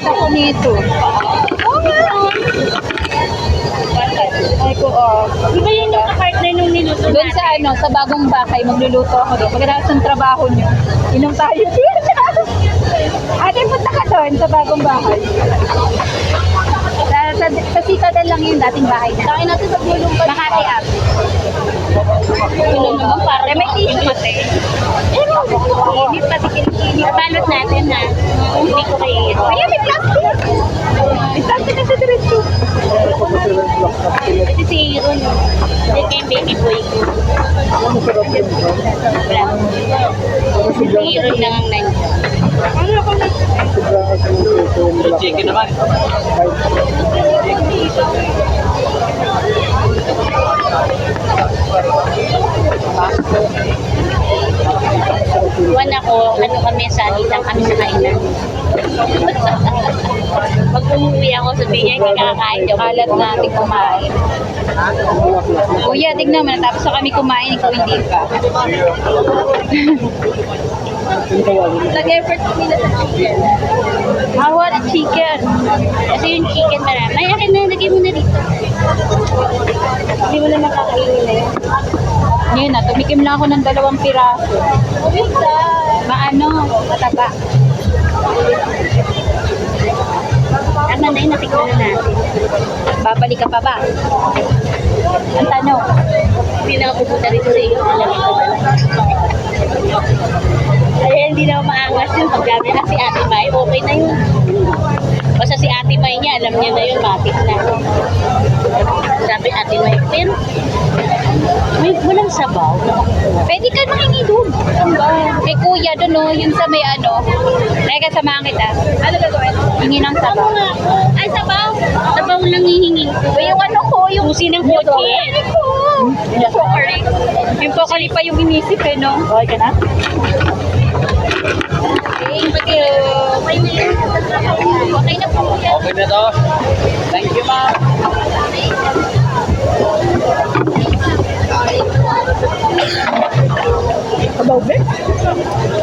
Nag-order ako nito. Ay ko, oh. Di ba yun yung partner nung niluto Doon sa ano, sa bagong bahay, magluluto ako doon. Pagkatapos ng trabaho niyo, inom tayo dito. Ate, punta ka doon sa bagong bahay. Sa, sa, sa Citadel lang yung dating bahay na. Tayo natin sa gulong pa. Makati up. Yun naman para Eh, may tissue kasi. Pero, init pati kinikinig. Balot natin ha. Hindi ko kayo plastic. May Ito si Aaron. Ito kay baby boy ko. Wala. Si Aaron lang ang nandiyan. Chicken naman. Iwan ako, ano kami, salitan kami sa kainan. Pag umuwi ako, sabihin niya, hindi kakain daw. Kalat natin kumain. Kuya, tignan mo, natapos na kami kumain, ikaw hindi pa. Nag-effort kami na sa chicken. I want chicken. Kasi yung chicken marami. Ay, akin na, lagay mo na dito. Hindi mo na makakainin na yun. Ngayon na, tumikim lang ako ng dalawang piraso. Maano, mataba. Tama na yun, natikman na natin. Babalik ka pa ba? Ang tanong, Hindi na ako pupunta rito sa iyo. Alam ko ba? Ay, hindi na ako maangas yun. Pag gabi na si Ate Mai, okay na yun. Basta si Ate Mai niya, alam niya na yun, matik na. Sabi Ate Mai, pero may walang sabaw pwede ka makingi doon. Kay kuya doon, no, yun sa may ano. Teka, samahan kita. Ano gagawin? Hingi ng Sabaw. Ay, sabaw. Sabaw lang hihingin ko. O yung ano ko, yung Susi ng kotse. Yung pokari. Yung pokari pa yung inisip eh, no? Okay ka na? Thank you. Okay yun. Okay na po. Okay na to. Thank you, ma'am. Sabaw, be?